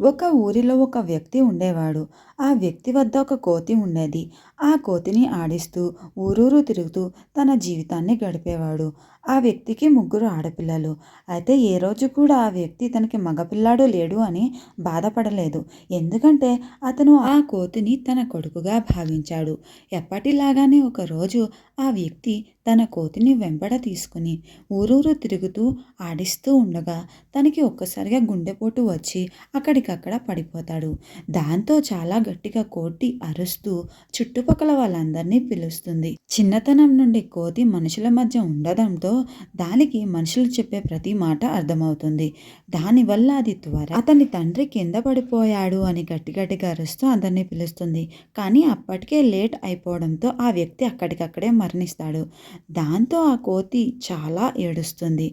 ఒక ఊరిలో ఒక వ్యక్తి ఉండేవాడు. ఆ వ్యక్తి వద్ద ఒక కోతి ఉండేది. ఆ కోతిని ఆడిస్తూ ఊరూరు తిరుగుతూ తన జీవితాన్ని గడిపేవాడు. ఆ వ్యక్తికి ముగ్గురు ఆడపిల్లలు. అయితే ఏ రోజు కూడా ఆ వ్యక్తి తనకి మగపిల్లాడు లేడు అని బాధపడలేదు. ఎందుకంటే అతను ఆ కోతిని తన కొడుకుగా భావించాడు. ఎప్పటిలాగానే ఒకరోజు ఆ వ్యక్తి తన కోతిని వెంబడ తీసుకుని ఊరూరు తిరుగుతూ ఆడిస్తూ ఉండగా తనకి ఒక్కసారిగా గుండెపోటు వచ్చి అక్కడికి అక్కడికక్కడ పడిపోతాడు. దాంతో చాలా గట్టిగా కోతి అరుస్తూ చుట్టుపక్కల వాళ్ళందరినీ పిలుస్తుంది. చిన్నతనం నుండి కోతి మనుషుల మధ్య ఉండడంతో దానికి మనుషులు చెప్పే ప్రతి మాట అర్థమవుతుంది. దానివల్ల అది త్వర అతని తండ్రి కింద పడిపోయాడు అని గట్టి గట్టిగా అరుస్తూ అందరినీ పిలుస్తుంది. కానీ అప్పటికే లేట్ అయిపోవడంతో ఆ వ్యక్తి అక్కడికక్కడే మరణిస్తాడు. దాంతో ఆ కోతి చాలా ఏడుస్తుంది.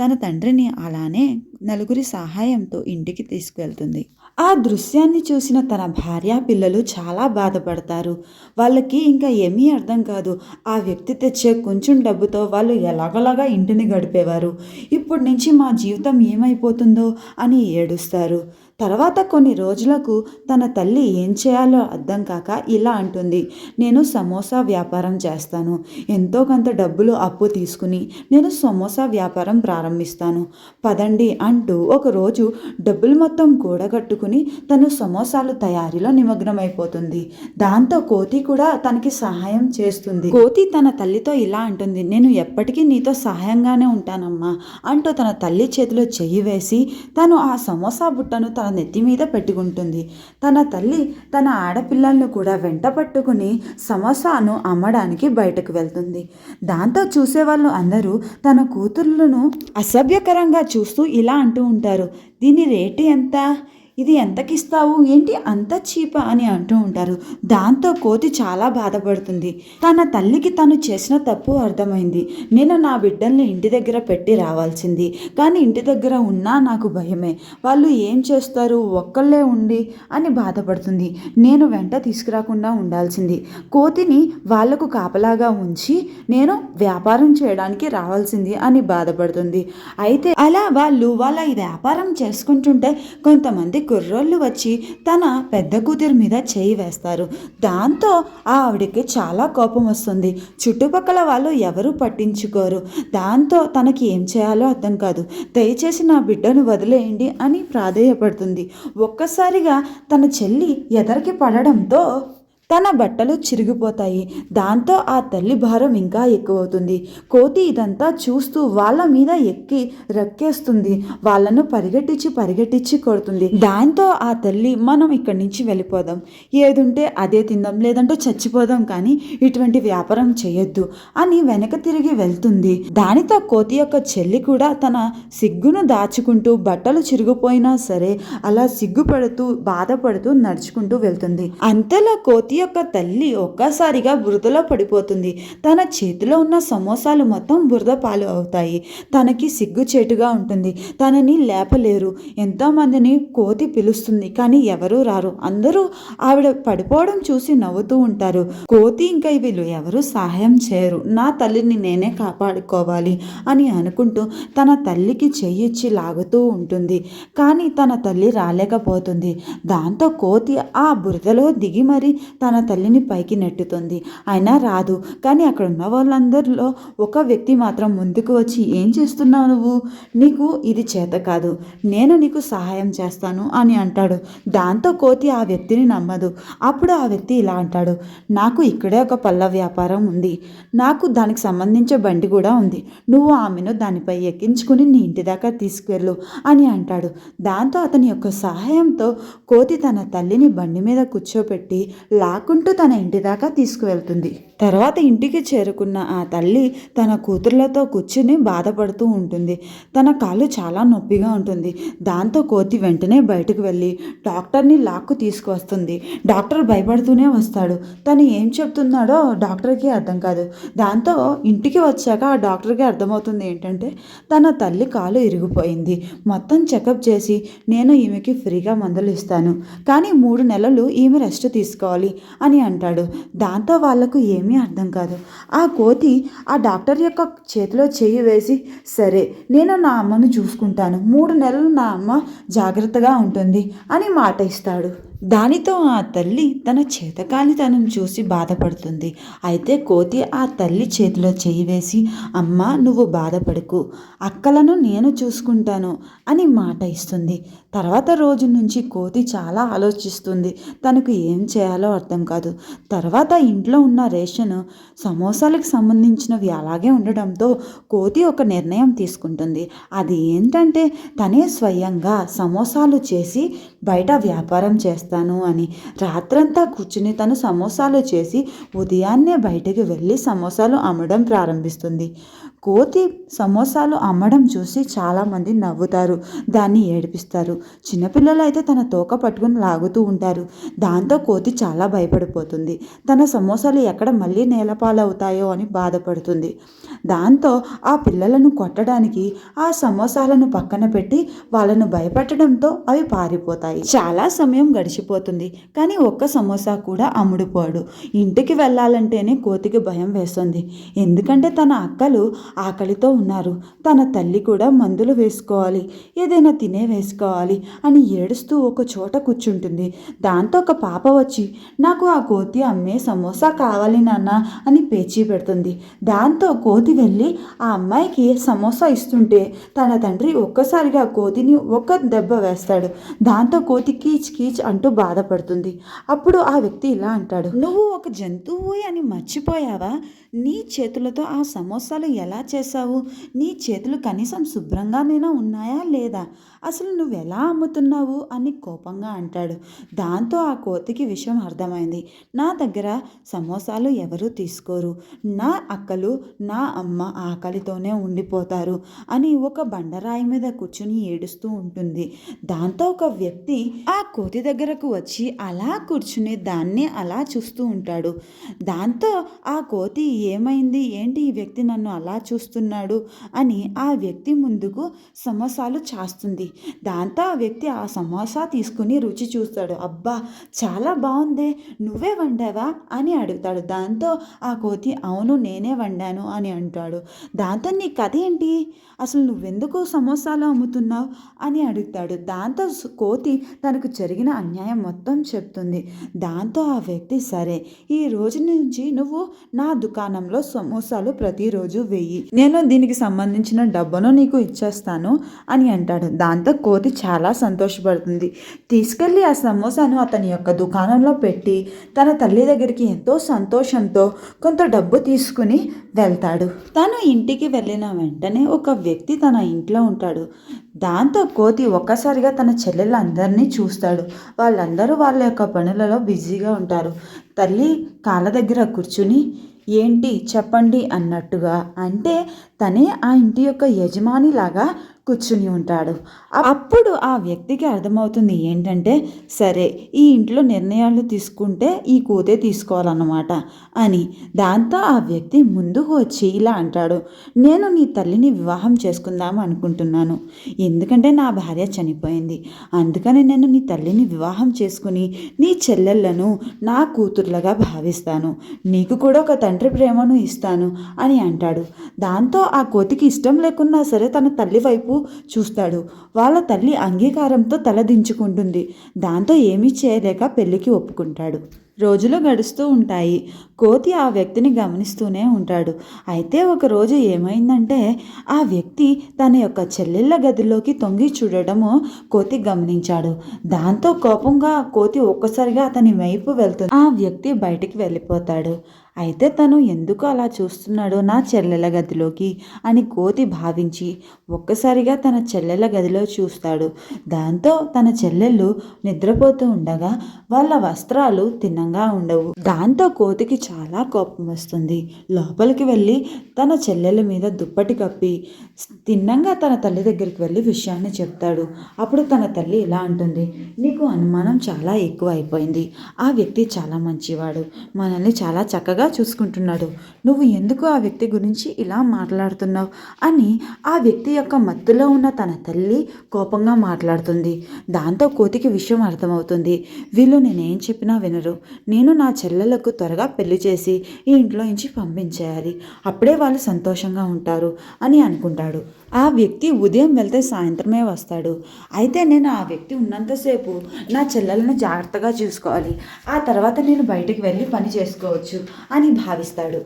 తన తండ్రిని అలానే నలుగురి సహాయంతో ఇంటికి తీసుకువెళ్తుంది. ఆ దృశ్యాన్ని చూసిన తన భార్య పిల్లలు చాలా బాధపడతారు. వాళ్ళకి ఇంకా ఏమీ అర్థం కాదు. ఆ వ్యక్తి తెచ్చే కొంచెం డబ్బుతో వాళ్ళు ఎలాగోలాగా ఇంటిని గడిపేవారు. ఇప్పటి నుంచి మా జీవితం ఏమైపోతుందో అని ఏడుస్తారు. తర్వాత కొన్ని రోజులకు తన తల్లి ఏం చేయాలో అర్థం కాక ఇలా అంటుంది. నేను సమోసా వ్యాపారం చేస్తాను. ఎంతో కొంత డబ్బులు అప్పు తీసుకుని నేను సమోసా వ్యాపారం ప్రారంభిస్తాను. పదండి అంటూ ఒకరోజు డబ్బులు మొత్తం కూడగట్టుకుని తను సమోసాలు తయారీలో నిమగ్నమైపోతుంది. దాంతో కోతి కూడా తనకి సహాయం చేస్తుంది. కోతి తన తల్లితో ఇలా అంటుంది. నేను ఎప్పటికీ నీతో సహాయంగానే ఉంటానమ్మా అంటూ తన తల్లి చేతిలో చెయ్యి వేసి తను ఆ సమోసా బుట్టను తన నెత్తి మీద పెట్టుకుంటుంది. తన తల్లి తన ఆడపిల్లలను కూడా వెంట పట్టుకుని సమోసాను అమ్మడానికి బయటకు వెళ్తుంది. దాంతో చూసేవాళ్ళు అందరూ తన కూతుర్లను అసభ్యకరంగా చూస్తూ ఇలా అంటూ ఉంటారు. దీని రేటు ఎంత? ఇది ఎంతకిస్తావు ఏంటి అంత చీప అని అంటూ ఉంటారు. దాంతో కోతి చాలా బాధపడుతుంది. తన తల్లికి తను చేసిన తప్పు అర్థమైంది. నేను నా బిడ్డల్ని ఇంటి దగ్గర పెట్టి రావాల్సింది. కానీ ఇంటి దగ్గర ఉన్నా నాకు భయమే. వాళ్ళు ఏం చేస్తారు ఒక్కళ్ళే ఉండి అని బాధపడుతుంది. నేను వెంట తీసుకురాకుండా ఉండాల్సింది. కోతిని వాళ్ళకు కాపలాగా ఉంచి నేను వ్యాపారం చేయడానికి రావాల్సింది అని బాధపడుతుంది. అయితే అలా వాళ్ళు వాళ్ళ వ్యాపారం చేసుకుంటుంటే కొంతమంది కుర్రోళ్ళు వచ్చి తన పెద్ద కూతురు మీద చేయి వేస్తారు. దాంతో ఆవిడకి చాలా కోపం వస్తుంది. చుట్టుపక్కల వాళ్ళు ఎవరూ పట్టించుకోరు. దాంతో తనకి ఏం చేయాలో అర్థం కాదు. దయచేసి నా బిడ్డను వదిలేయండి అని ప్రాధేయపడుతుంది. ఒక్కసారిగా తన చెల్లి ఎదరికి పడడంతో తన బట్టలు చిరిగిపోతాయి. దాంతో ఆ తల్లి భారం ఇంకా ఎక్కువవుతుంది. కోతి ఇదంతా చూస్తూ వాళ్ళ మీద ఎక్కి రక్కేస్తుంది. వాళ్ళను పరిగెట్టించి పరిగెట్టించి కొడుతుంది. దాంతో ఆ తల్లి మనం ఇక్కడి నుంచి వెళ్ళిపోదాం. ఏదుంటే అదే తిందాం లేదంటే చచ్చిపోదాం కానీ ఇటువంటి వ్యాపారం చేయొద్దు అని వెనక తిరిగి వెళ్తుంది. దానితో కోతి యొక్క చెల్లి కూడా తన సిగ్గును దాచుకుంటూ బట్టలు చిరిగిపోయినా సరే అలా సిగ్గుపడుతూ బాధపడుతూ నడుచుకుంటూ వెళ్తుంది. అంతలో కోతి యొక్క తల్లి ఒక్కసారిగా బురదలో పడిపోతుంది. తన చేతిలో ఉన్న సమోసాలు మొత్తం బురద పాలు అవుతాయి. తనకి సిగ్గుచేటుగా ఉంటుంది. తనని లేపలేరు. ఎంతోమందిని కోతి పిలుస్తుంది కానీ ఎవరూ రారు. అందరూ ఆవిడ పడిపోవడం చూసి నవ్వుతూ ఉంటారు. కోతి ఇంకా వీళ్ళు ఎవరూ సహాయం చేయరు. నా తల్లిని నేనే కాపాడుకోవాలి అని అనుకుంటూ తన తల్లికి చెయ్యిచ్చి లాగుతూ ఉంటుంది. కానీ తన తల్లి రాలేకపోతుంది. దాంతో కోతి ఆ బురదలో దిగి మరి తన తల్లిని పైకి నెట్టుతుంది. అయినా రాదు. కానీ అక్కడ ఉన్న వాళ్ళందరిలో ఒక వ్యక్తి మాత్రం ముందుకు వచ్చి ఏం చేస్తున్నావు నువ్వు? నీకు ఇది చేత కాదు. నేను నీకు సహాయం చేస్తాను అని అంటాడు. దాంతో కోతి ఆ వ్యక్తిని నమ్మదు. అప్పుడు ఆ వ్యక్తి ఇలా అంటాడు. నాకు ఇక్కడే ఒక పళ్ళ వ్యాపారం ఉంది. నాకు దానికి సంబంధించే బండి కూడా ఉంది. నువ్వు ఆమెను దానిపై ఎక్కించుకుని నీ ఇంటి దాకా తీసుకువెళ్ళు అని అంటాడు. దాంతో అతని యొక్క సహాయంతో కోతి తన తల్లిని బండి మీద కూర్చోపెట్టి లాక్కుంటూ తన ఇంటి దాకా తీసుకువెళ్తుంది. తర్వాత ఇంటికి చేరుకున్న ఆ తల్లి తన కూతుర్లతో కూర్చుని బాధపడుతూ ఉంటుంది. తన కాలు చాలా నొప్పిగా ఉంటుంది. దాంతో కోతి వెంటనే బయటకు వెళ్ళి డాక్టర్ని లాక్కు తీసుకువస్తుంది. డాక్టర్ భయపడుతూనే వస్తాడు. తను ఏం చెప్తున్నాడో డాక్టర్కి అర్థం కాదు. దాంతో ఇంటికి వచ్చాక ఆ డాక్టర్కి అర్థమవుతుంది ఏంటంటే తన తల్లి కాలు ఇరిగిపోయింది. మొత్తం చెకప్ చేసి నేను ఈమెకి ఫ్రీగా మందులు ఇస్తాను. కానీ మూడు నెలలు ఈమె రెస్ట్ తీసుకోవాలి అని అంటాడు. దాంతో వాళ్ళకు ఏమీ అర్థం కాదు. ఆ కోతి ఆ డాక్టర్ యొక్క చేతిలో చేయి వేసి సరే నేను నా అమ్మను చూసుకుంటాను. మూడు నెలలు నా అమ్మ జాగ్రత్తగా ఉంటుంది అని మాట ఇస్తాడు. దానితో ఆ తల్లి తన చేతకానితనం చూసి బాధపడుతుంది. అయితే కోతి ఆ తల్లి చేతిలో చేయి వేసి అమ్మ నువ్వు బాధపడకు. అక్కలను నేను చూసుకుంటాను అని మాట ఇస్తుంది. తర్వాత రోజు నుంచి కోతి చాలా ఆలోచిస్తుంది. తనకు ఏం చేయాలో అర్థం కాదు. తర్వాత ఇంట్లో ఉన్న రేషన్ సమోసాలకు సంబంధించినవి అలాగే ఉండడంతో కోతి ఒక నిర్ణయం తీసుకుంటుంది. అది ఏంటంటే తనే స్వయంగా సమోసాలు చేసి బయట వ్యాపారం చేస్తాను అని రాత్రంతా కూర్చుని తను సమోసాలు చేసి ఉదయాన్నే బయటకు వెళ్ళి సమోసాలు అమ్మడం ప్రారంభిస్తుంది. కోతి సమోసాలు అమ్మడం చూసి చాలామంది నవ్వుతారు దాన్ని ఏడిపిస్తారు. చిన్నపిల్లలు అయితే తన తోక పట్టుకుని లాగుతూ ఉంటారు. దాంతో కోతి చాలా భయపడిపోతుంది. తన సమోసాలు ఎక్కడ మళ్ళీ నేలపాలవుతాయో అని బాధపడుతుంది. దాంతో ఆ పిల్లలను కొట్టడానికి ఆ సమోసాలను పక్కన పెట్టి వాళ్ళను భయపెట్టడంతో అవి పారిపోతాయి. చాలా సమయం గడిచిపోతుంది. కానీ ఒక్క సమోసా కూడా అమ్ముడుపోడు. ఇంటికి వెళ్ళాలంటేనే కోతికి భయం వేస్తుంది. ఎందుకంటే తన అక్కలు ఆకలితో ఉన్నారు. తన తల్లి కూడా మందులు వేసుకోవాలి. ఏదైనా తినే వేసుకోవాలి అని ఏడుస్తూ ఒక చోట కూర్చుంటుంది. దాంతో ఒక పాప వచ్చి నాకు ఆ కోతి అమ్మే సమోసా కావాలి నాన్న అని పేచీ పెడుతుంది. దాంతో కోతి వెళ్ళి ఆ అమ్మాయికి సమోసా ఇస్తుంటే తన తండ్రి ఒక్కసారిగా కోతిని ఒక్క దెబ్బ వేస్తాడు. దాంతో కోతి కీచ్ కీచ్ అంటూ బాధపడుతుంది. అప్పుడు ఆ వ్యక్తి ఇలా అంటాడు నువ్వు ఒక జంతువు అని మర్చిపోయావా? నీ చేతులతో ఆ సమోసాలు ఎలా చేశావు? నీ చేతులు కనీసం శుభ్రంగానైనా ఉన్నాయా లేదా? అసలు నువ్వు ఎలా అమ్ముతున్నావు? అని కోపంగా అంటాడు. దాంతో ఆ కోతికి విషయం అర్థమైంది. నా దగ్గర సమోసాలు ఎవరు తీసుకోరు. నా అక్కలు నా అమ్మ ఆకలితోనే ఉండిపోతారు అని ఒక బండరాయి మీద కూర్చుని ఏడుస్తూ ఉంటుంది. దాంతో ఒక వ్యక్తి ఆ కోతి దగ్గరకు వచ్చి అలా కూర్చుని దాన్ని అలా చూస్తూ ఉంటాడు. దాంతో ఆ కోతి ఏమైంది? ఏంటి ఈ వ్యక్తి నన్ను అలా చూస్తున్నాడు? అని ఆ వ్యక్తి ముందుకు సమోసాలు చాస్తుంది. దాంతో ఆ వ్యక్తి ఆ సమోసా తీసుకుని రుచి చూస్తాడు. అబ్బా చాలా బాగుందే నువ్వే వండావా? అని అడుగుతాడు. దాంతో ఆ కోతి అవును నేనే వండాను అని అంటాడు. దాంతో నీ కథ ఏంటి? అసలు నువ్వెందుకు సమోసాలు అమ్ముతున్నావు? అని అడుగుతాడు. దాంతో కోతి తనకు జరిగిన అన్యాయం మొత్తం చెప్తుంది. దాంతో ఆ వ్యక్తి సరే ఈ రోజు నుంచి నువ్వు నా దుకాణంలో సమోసాలు ప్రతిరోజు వెయ్యి నేను దీనికి సంబంధించిన డబ్బును నీకు ఇచ్చేస్తాను అని అంటాడు. దాంతో కోతి చాలా సంతోషపడుతుంది. తీసుకెళ్ళి ఆ సమోసాను అతని యొక్క దుకాణంలో పెట్టి తన తల్లి దగ్గరికి ఎంతో సంతోషంతో కొంత డబ్బు తీసుకుని వెళ్తాడు. తను ఇంటికి వెళ్ళిన వెంటనే ఒక వ్యక్తి తన ఇంట్లో ఉంటాడు. దాంతో కోతి ఒక్కసారిగా తన చెల్లెళ్ళందరినీ చూస్తాడు. వాళ్ళందరూ వాళ్ళ యొక్క పనులలో బిజీగా ఉంటారు. తల్లి కాళ్ళ దగ్గర కూర్చుని ఏంటి చెప్పండి అన్నట్టుగా. అంటే తనే ఆ ఇంటి యొక్క యజమానిలాగా కూర్చుని ఉంటాడు. అప్పుడు ఆ వ్యక్తికి అర్థమవుతుంది ఏంటంటే సరే ఈ ఇంట్లో నిర్ణయాలు తీసుకుంటే ఈ కూతే తీసుకోవాలన్నమాట అని. దాంతో ఆ వ్యక్తి ముందుకు వచ్చి ఇలా అంటాడు నేను నీ తల్లిని వివాహం చేసుకుందాం అనుకుంటున్నాను. ఎందుకంటే నా భార్య చనిపోయింది. అందుకని నేను నీ తల్లిని వివాహం చేసుకుని నీ చెల్లెళ్ళను నా కూతుర్లుగా భావిస్తాను. నీకు కూడా ఒక తండ్రి ప్రేమను ఇస్తాను అని అంటాడు. దాంతో ఆ కోతికి ఇష్టం లేకున్నా సరే తన తల్లి వైపు చూస్తాడు. వాళ్ళ తల్లి అంగీకారంతో తలదించుకుంటుంది. దాంతో ఏమీ చేయలేక పెళ్ళికి ఒప్పుకుంటాడు. రోజులు గడుస్తూ ఉంటాయి. కోతి ఆ వ్యక్తిని గమనిస్తూనే ఉంటాడు. అయితే ఒకరోజు ఏమైందంటే ఆ వ్యక్తి తన యొక్క చెల్లెళ్ళ గదిలోకి తొంగి చూడడము కోతి గమనించాడు. దాంతో కోపంగా కోతి ఒక్కసారిగా అతని వైపు వెళ్తుంది. ఆ వ్యక్తి బయటికి వెళ్ళిపోతాడు. అయితే తను ఎందుకు అలా చూస్తున్నాడో నా చెల్లెల గదిలోకి అని కోతి భావించి ఒక్కసారిగా తన చెల్లెల గదిలో చూస్తాడు. దాంతో తన చెల్లెళ్ళు నిద్రపోతూ ఉండగా వాళ్ళ వస్త్రాలు తిన్నంగా ఉండవు. దాంతో కోతికి చాలా కోపం వస్తుంది. లోపలికి వెళ్ళి తన చెల్లెల మీద దుప్పటి కప్పి తిన్నంగా తన తల్లి దగ్గరికి వెళ్ళి విషయాన్ని చెప్తాడు. అప్పుడు తన తల్లి ఇలా అంటుంది నీకు అనుమానం చాలా ఎక్కువ అయిపోయింది ఆ వ్యక్తి చాలా మంచివాడు. మనల్ని చాలా చక్కగా చూసుకుంటున్నాడు. నువ్వు ఎందుకు ఆ వ్యక్తి గురించి ఇలా మాట్లాడుతున్నావు? అని ఆ వ్యక్తి యొక్క మత్తులో ఉన్న తన తల్లి కోపంగా మాట్లాడుతుంది. దాంతో కోతికి విషయం అర్థమవుతుంది. వీళ్ళు నేనేం చెప్పినా వినరు. నేను నా చెల్లెలకు త్వరగా పెళ్ళి చేసి ఈ ఇంట్లో నుంచి పంపించేయాలి. అప్పుడే వాళ్ళు సంతోషంగా ఉంటారు అని అనుకుంటాడు. ఆ వ్యక్తి ఉదయం వెళ్తే సాయంత్రమే వస్తాడు. అయితే నేను ఆ వ్యక్తి ఉన్నంతసేపు నా చెల్లెలను జాగ్రత్తగా చూసుకోవాలి. ఆ తర్వాత నేను బయటికి వెళ్ళి పని చేసుకోవచ్చు అని భావిస్తాడు.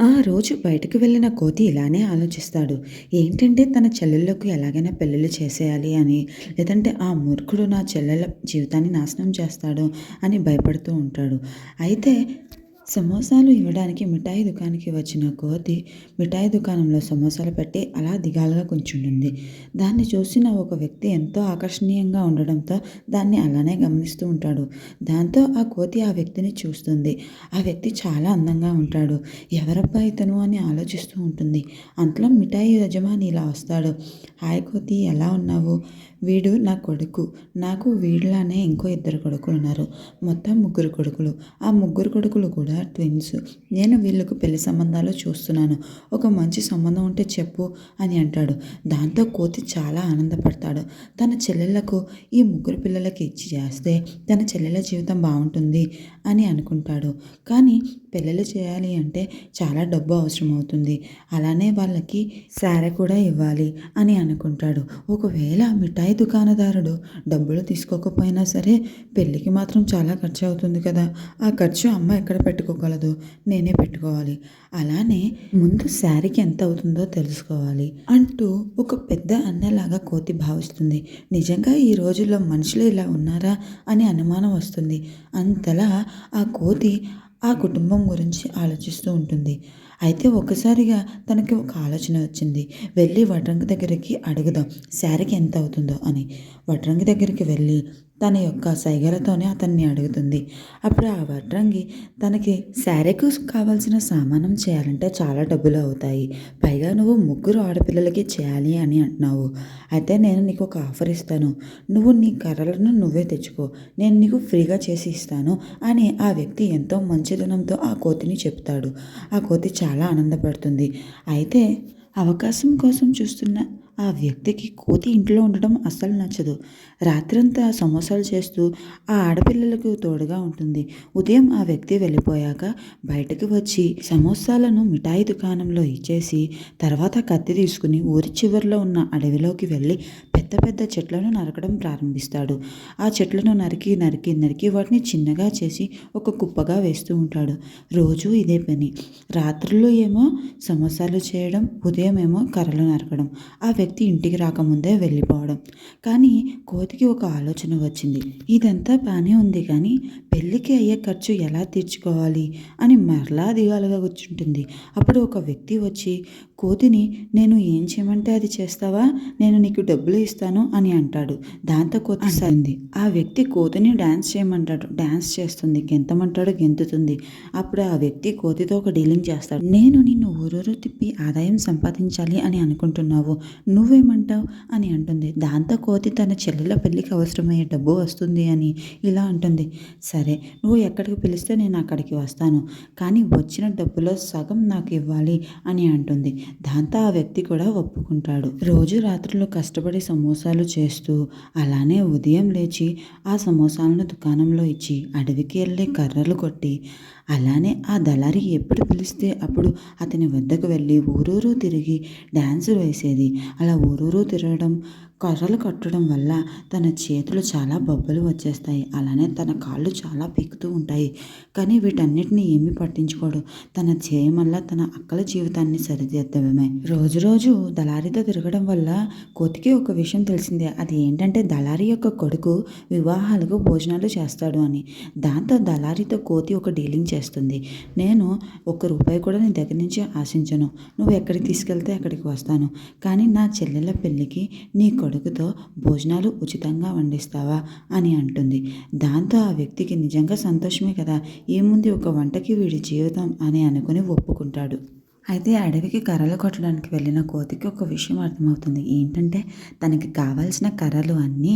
ఆ రోజు బయటకు వెళ్ళిన కోతి ఇలానే ఆలోచిస్తాడు. ఏంటంటే తన చెల్లెళ్ళకు ఎలాగైనా పెళ్ళిళ్ళు చేసేయాలి అని లేదంటే ఆ మూర్ఖుడు నా చెల్లెల జీవితాన్ని నాశనం చేస్తాడు అని భయపడుతూ ఉంటాడు. అయితే సమోసాలు ఇవ్వడానికి మిఠాయి దుకాణానికి వచ్చిన కోతి మిఠాయి దుకాణంలో సమోసాలు పెట్టి అలా దిగాలుగా కూర్చుంటుంది. దాన్ని చూసిన ఒక వ్యక్తి ఎంతో ఆకర్షణీయంగా ఉండడంతో దాన్ని అలానే గమనిస్తూ ఉంటాడు. దాంతో ఆ కోతి ఆ వ్యక్తిని చూస్తుంది. ఆ వ్యక్తి చాలా అందంగా ఉంటాడు. ఎవరబ్బా ఇతను? అని ఆలోచిస్తూ ఉంటుంది. అంతలో మిఠాయి యజమాని ఇలా వస్తాడు. హాయ్ కోతి ఎలా ఉన్నావు? వీడు నా కొడుకు. నాకు వీడిలానే ఇంకో ఇద్దరు కొడుకులు ఉన్నారు మొత్తం ముగ్గురు కొడుకులు. ఆ ముగ్గురు కొడుకులు కూడా ట్విన్స్ నేను వీళ్ళకు పెళ్ళి సంబంధాలు చూస్తున్నాను. ఒక మంచి సంబంధం ఉంటే చెప్పు అని అంటాడు. దాంతో కోతి చాలా ఆనందపడతాడు. తన చెల్లెళ్ళకు ఈ ముగ్గురు పిల్లలకి ఇచ్చి చేస్తే తన చెల్లెల జీవితం బాగుంటుంది అని అనుకుంటాడు. కానీ పెళ్ళిళ్ళు చేయాలి అంటే చాలా డబ్బు అవసరం అవుతుంది. అలానే వాళ్ళకి శారీ కూడా ఇవ్వాలి అని అనుకుంటాడు. ఒకవేళ మిఠాయి దుకాణదారుడు డబ్బులు తీసుకోకపోయినా సరే పెళ్ళికి మాత్రం చాలా ఖర్చు అవుతుంది కదా. ఆ ఖర్చు అమ్మ ఎక్కడ పెట్టుకోగలదు? నేనే పెట్టుకోవాలి. అలానే ముందు శారీకి ఎంత అవుతుందో తెలుసుకోవాలి అంటూ ఒక పెద్ద అన్నలాగా కోతి భావిస్తుంది. నిజంగా ఈ రోజుల్లో మనుషులు ఇలా ఉన్నారా అని అనుమానం వస్తుంది. అంతలా ఆ కోతి ఆ కుటుంబం గురించి ఆలోచిస్తూ ఉంటుంది. అయితే ఒక్కసారిగా తనకి ఒక ఆలోచన వచ్చింది. వెళ్ళి వడ్రంగి దగ్గరికి అడుగుదాం శారీకి ఎంత అవుతుందో అని. వడ్రంగి దగ్గరికి వెళ్ళి తన యొక్క సైగలతోనే అతన్ని అడుగుతుంది. అప్పుడు ఆ వడ్రంగి తనకి శారీకు కావాల్సిన సామానం చేయాలంటే చాలా డబ్బులు అవుతాయి. పైగా నువ్వు ముగ్గురు ఆడపిల్లలకి చేయాలి అని అంటున్నావు. అయితే నేను నీకు ఒక ఆఫర్ ఇస్తాను. నువ్వు నీ కర్రలను నువ్వే తెచ్చుకో. నేను నీకు ఫ్రీగా చేసి ఇస్తాను అని ఆ వ్యక్తి ఎంతో మంచిదనంతో ఆ కోతిని చెప్తాడు. ఆ కోతి చాలా ఆనందపడుతుంది. అయితే అవకాశం కోసం చూస్తున్న ఆ వ్యక్తికి కోతి ఇంట్లో ఉండడం అస్సలు నచ్చదు. రాత్రంతా సమోసాలు చేస్తూ ఆ ఆడపిల్లలకు తోడుగా ఉంటుంది. ఉదయం ఆ వ్యక్తి వెళ్ళిపోయాక బయటకు వచ్చి సమోసాలను మిఠాయి దుకాణంలో ఇచ్చేసి తర్వాత కత్తి తీసుకుని ఊరి చివరిలో ఉన్న అడవిలోకి వెళ్ళి పెద్ద పెద్ద చెట్లను నరకడం ప్రారంభిస్తాడు. ఆ చెట్లను నరికి నరికి నరికి వాటిని చిన్నగా చేసి ఒక కుప్పగా వేస్తూ ఉంటాడు. రోజు ఇదే పని. రాత్రుల్లో ఏమో సమోసాలు చేయడం ఉదయం ఏమో కర్రలు నరకడం. ఆ వ్యక్తి ఇంటికి రాకముందే వెళ్ళిపోవడం. కానీ కోతికి ఒక ఆలోచన వచ్చింది. ఇదంతా బాగానే ఉంది కానీ పెళ్ళికి అయ్యే ఖర్చు ఎలా తీర్చుకోవాలి అని మరలా దిగాలుగా కూర్చుంటుంది. అప్పుడు ఒక వ్యక్తి వచ్చి కోతిని నేను ఏం చేయమంటే అది చేస్తావా? నేను నీకు డబ్బులు ఇస్తాను అని అంటాడు. దాంతో కోతి సరింది ఆ వ్యక్తి కోతిని డ్యాన్స్ చేయమంటాడు. డ్యాన్స్ చేస్తుంది. గెంతమంటాడు గెంతుతుంది. అప్పుడు ఆ వ్యక్తి కోతితో ఒక డీలింగ్ చేస్తాడు. నేను నిన్ను ఊరూరు తిప్పి ఆదాయం సంపాదించాలి అని అనుకుంటున్నావు. నువ్వేమంటావు? అని అంటుంది. దాంతో కోతి తన చెల్లెల పెళ్ళికి అవసరమయ్యే డబ్బు వస్తుంది అని ఇలా అంటుంది. సరే నువ్వు ఎక్కడికి పిలిస్తే నేను అక్కడికి వస్తాను. కానీ వచ్చిన డబ్బులో సగం నాకు ఇవ్వాలి అని అంటుంది. దాంతో ఆ వ్యక్తి కూడా ఒప్పుకుంటాడు. రోజు రాత్రులు కష్టపడి సమోసాలు చేస్తూ అలానే ఉదయం లేచి ఆ సమోసాలను దుకాణంలో ఇచ్చి అడవికి వెళ్ళి కర్రలు కొట్టి అలానే ఆ దళారి ఎప్పుడు పిలిస్తే అప్పుడు అతని వద్దకు వెళ్ళి ఊరూరు తిరిగి డ్యాన్సులు వేసేది. అలా ఊరూరు తిరగడం కర్రలు కట్టడం వల్ల తన చేతులు చాలా బొబ్బలు వచ్చేస్తాయి. అలానే తన కాళ్ళు చాలా పీకుతూ ఉంటాయి. కానీ వీటన్నిటిని ఏమీ పట్టించుకోడు. తన చేయం వల్ల తన అక్కల జీవితాన్ని సరిదిద్దమే రోజు రోజు దళారితో తిరగడం వల్ల కోతికి ఒక విషయం తెలిసిందే. అది ఏంటంటే దళారి యొక్క కొడుకు వివాహాలకు భోజనాలు చేస్తాడు అని. దాంతో దళారితో కోతి ఒక డీలింగ్ చేస్తుంది. నేను ఒక్క రూపాయి కూడా నీ దగ్గర నుంచి ఆశించను. నువ్వు ఎక్కడికి తీసుకెళ్తే అక్కడికి వస్తాను. కానీ నా చెల్లెల పెళ్ళికి నీ కొడుకు కొడుకుతో భోజనాలు ఉచితంగా వండిస్తావా అని అంటుంది. దాంతో ఆ వ్యక్తికి నిజంగా సంతోషమే కదా. ఏముంది ఒక వంటకి వీడి జీవితం అని అనుకుని ఒప్పుకుంటాడు. అయితే అడవికి కర్రలు కొట్టడానికి వెళ్ళిన కోతికి ఒక విషయం అర్థమవుతుంది. ఏంటంటే తనకి కావాల్సిన కర్రలు అన్నీ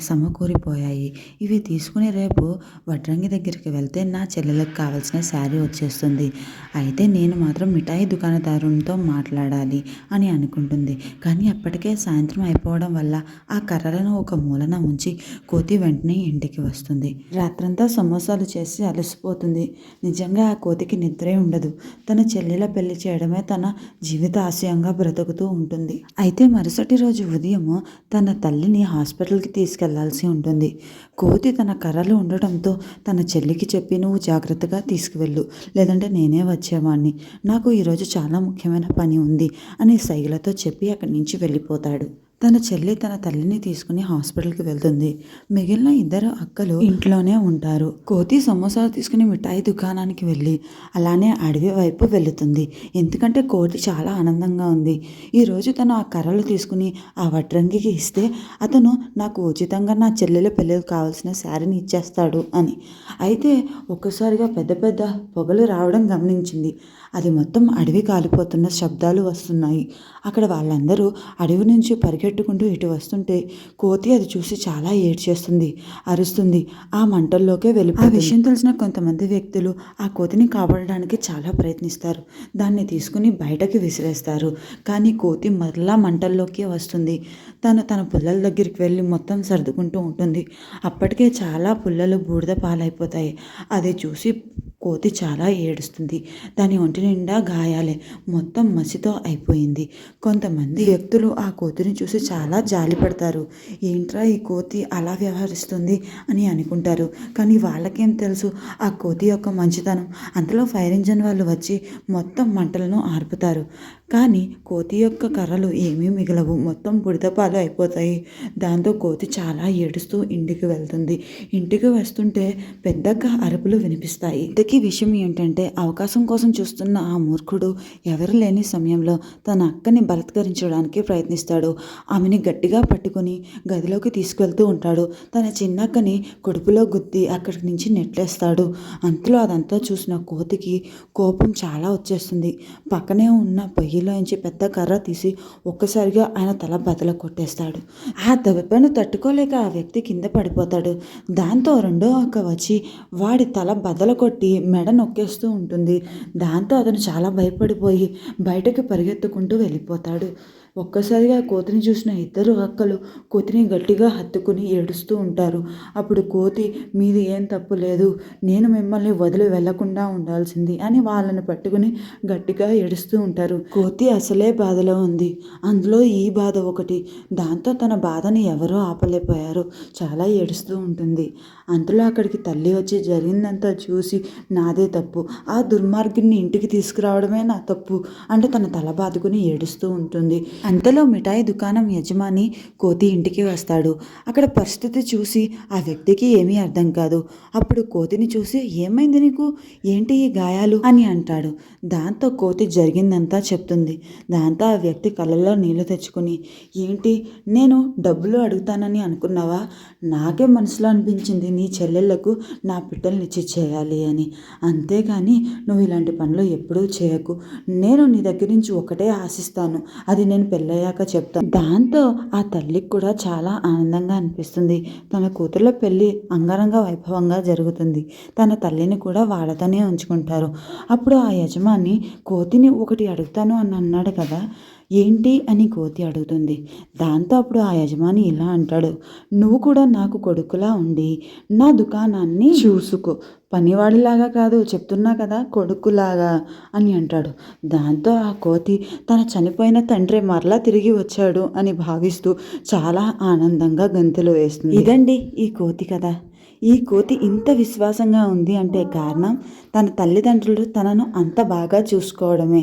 సమకూరిపోయాయి. ఇవి తీసుకుని రేపు వడ్రంగి దగ్గరికి వెళ్తే నా చెల్లెలకు కావాల్సిన శారీ వచ్చేస్తుంది. అయితే నేను మాత్రం మిఠాయి దుకాణదారునితో మాట్లాడాలి అని అనుకుంటుంది. కానీ అప్పటికే సాయంత్రం అయిపోవడం వల్ల ఆ కర్రలను ఒక మూలన ఉంచి కోతి వెంటనే ఇంటికి వస్తుంది. రాత్రంతా సమోసాలు చేసి అలసిపోతుంది. నిజంగా ఆ కోతికి నిద్రే ఉండదు. తన చెల్లెల పెళ్ళి చేయడమే తన జీవిత ఆశయంగా బ్రతుకుతూ ఉంటుంది. అయితే మరుసటి రోజు ఉదయం తన తల్లిని హాస్పిటల్కి తీసుకెళ్ళాల్సి ఉంటుంది. కోతి తన కర్రలు ఉండటంతో తన చెల్లికి చెప్పి నువ్వు జాగ్రత్తగా తీసుకువెళ్ళు. లేదంటే నేనే వచ్చేవాడిని నాకు ఈరోజు చాలా ముఖ్యమైన పని ఉంది అని సైగలతో చెప్పి అక్కడి నుంచి వెళ్ళిపోతాడు. తన చెల్లి తన తల్లిని తీసుకుని హాస్పిటల్కి వెళ్తుంది. మిగిలిన ఇద్దరు అక్కలు ఇంట్లోనే ఉంటారు. కోతి సమోసాలు తీసుకుని మిఠాయి దుకాణానికి వెళ్ళి అలానే అడవి వైపు వెళుతుంది. ఎందుకంటే కోతి చాలా ఆనందంగా ఉంది. ఈరోజు తను ఆ కర్రలు తీసుకుని ఆ వడ్రంగికి ఇస్తే అతను నాకు ఉచితంగా నా చెల్లెల పెళ్ళికి కావాల్సిన శారీని ఇచ్చేస్తాడు అని. అయితే ఒక్కసారిగా పెద్ద పెద్ద పొగలు రావడం గమనించింది. అది మొత్తం అడవి కాలిపోతున్న శబ్దాలు వస్తున్నాయి. అక్కడ వాళ్ళందరూ అడవి నుంచి పరిగెట్టుకుంటూ ఇటు వస్తుంటే కోతి అది చూసి చాలా ఏడ్చేస్తుంది అరుస్తుంది ఆ మంటల్లోకే వెళ్ళి ఆ విషయం తెలిసిన కొంతమంది వ్యక్తులు ఆ కోతిని కాపాడడానికి చాలా ప్రయత్నిస్తారు. దాన్ని తీసుకుని బయటకి విసిరేస్తారు. కానీ కోతి మరలా మంటల్లోకి వస్తుంది. తను తన పుల్లల దగ్గరికి వెళ్ళి మొత్తం సర్దుకుంటూ ఉంటుంది. అప్పటికే చాలా పుల్లలు బూడిద పాలైపోతాయి. అది చూసి కోతి చాలా ఏడుస్తుంది. దాని ఒంటి నిండా గాయాలే. మొత్తం మసితో అయిపోయింది. కొంతమంది వ్యక్తులు ఆ కోతిని చూసి చాలా జాలిపడతారు ఏంట్రా ఈ కోతి అలా వ్యవహరిస్తుంది అని అనుకుంటారు. కానీ వాళ్ళకేం తెలుసు? ఆ కోతి యొక్క మంచితనం. అంతలో ఫైర్ ఇంజన్ వాళ్ళు వచ్చి మొత్తం మంటలను ఆర్పుతారు. కానీ కోతి యొక్క కర్రలు ఏమీ మిగలవు. మొత్తం బుడిదపాలు అయిపోతాయి. దాంతో కోతి చాలా ఏడుస్తూ ఇంటికి వెళ్తుంది. ఇంటికి వస్తుంటే పెద్దగా అరుపులు వినిపిస్తాయి. ఇంతకీ విషయం ఏంటంటే అవకాశం కోసం చూస్తున్న ఆ మూర్ఖుడు ఎవరు లేని సమయంలో తన అక్కని బలత్కరించడానికి ప్రయత్నిస్తాడు. ఆమెని గట్టిగా పట్టుకుని గదిలోకి తీసుకెళ్తూ ఉంటాడు. తన చిన్నక్కని కడుపులో గుద్ది అక్కడి నుంచి నెట్లేస్తాడు. అంతలో అదంతా చూసిన కోతికి కోపం చాలా వచ్చేస్తుంది. పక్కనే ఉన్న పొయ్యి పొయ్యిలోంచి పెద్ద కర్ర తీసి ఒక్కసారిగా ఆయన తల బదల కొట్టేస్తాడు. ఆ దెబ్బను తట్టుకోలేక ఆ వ్యక్తి కింద పడిపోతాడు. దాంతో రెండో అక్క వచ్చి వాడి తల బదల కొట్టి మెడ నొక్కేస్తూ ఉంటుంది. దాంతో అతను చాలా భయపడిపోయి బయటకు పరిగెత్తుకుంటూ వెళ్ళిపోతాడు. ఒక్కసారిగా కోతిని చూసిన ఇద్దరు అక్కలు కోతిని గట్టిగా హత్తుకుని ఏడుస్తూ ఉంటారు. అప్పుడు కోతి మీది ఏం తప్పు లేదు. నేను మిమ్మల్ని వదిలి వెళ్ళకుండా ఉండాల్సింది అని వాళ్ళని పట్టుకుని గట్టిగా ఏడుస్తూ ఉంటారు. కోతి అసలే బాధలో ఉంది. అందులో ఈ బాధ ఒకటి. దాంతో తన బాధని ఎవరో ఆపలేకపోయారు. చాలా ఏడుస్తూ ఉంటుంది. అంతలో అక్కడికి తల్లి వచ్చి జరిగిందంతా చూసి నాదే తప్పు. ఆ దుర్మార్గుని ఇంటికి తీసుకురావడమే నా తప్పు అంటే తన తల బాదుకుని ఏడుస్తూ ఉంటుంది. అంతలో మిఠాయి దుకాణం యజమాని కోతి ఇంటికి వస్తాడు. అక్కడ పరిస్థితి చూసి ఆ వ్యక్తికి ఏమీ అర్థం కాదు. అప్పుడు కోతిని చూసి ఏమైంది నీకు? ఏంటి ఈ గాయాలు? అని అంటాడు. దాంతో కోతి జరిగిందంతా చెప్తుంది. దాంతో ఆ వ్యక్తి కళ్ళల్లో నీళ్ళు తెచ్చుకుని ఏంటి? నేను డబ్బులు అడుగుతానని అనుకున్నావా? నాకే మనసులో అనిపించింది. నీ చెల్లెళ్ళకు నా పిట్టల్ని చేయాలి అని. అంతేగాని నువ్వు ఇలాంటి పనులు ఎప్పుడూ చేయకు. నేను నీ దగ్గర నుంచి ఒకటే ఆశిస్తాను. అది నేను పెళ్ళయ్యాక చెప్తాను దాంతో ఆ తల్లికి కూడా చాలా ఆనందంగా అనిపిస్తుంది. తన కూతుర్ల పెళ్ళి అంగరంగ వైభవంగా జరుగుతుంది. తన తల్లిని కూడా వాళ్ళతోనే ఉంచుకుంటారు. అప్పుడు ఆ యజమాని కోతిని ఒకటి అడుగుతాను అని అన్నాడు కదా. ఏంటి అని కోతి అడుగుతుంది. దాంతో అప్పుడు ఆ యజమాని ఇలా అంటాడు. నువ్వు కూడా నాకు కొడుకులా ఉండి నా దుకాణాన్ని చూసుకో. పనివాడిలాగా కాదు చెప్తున్నా కదా కొడుకులాగా అని అంటాడు. దాంతో ఆ కోతి తన చనిపోయిన తండ్రి మరలా తిరిగి వచ్చాడు అని భావిస్తూ చాలా ఆనందంగా గంతులు వేస్తుంది. ఇదండి ఈ కోతి కదా ఈ కోతి ఇంత విశ్వాసంగా ఉంది అంటే కారణం తన తల్లిదండ్రులు తనను అంత బాగా చూసుకోవడమే.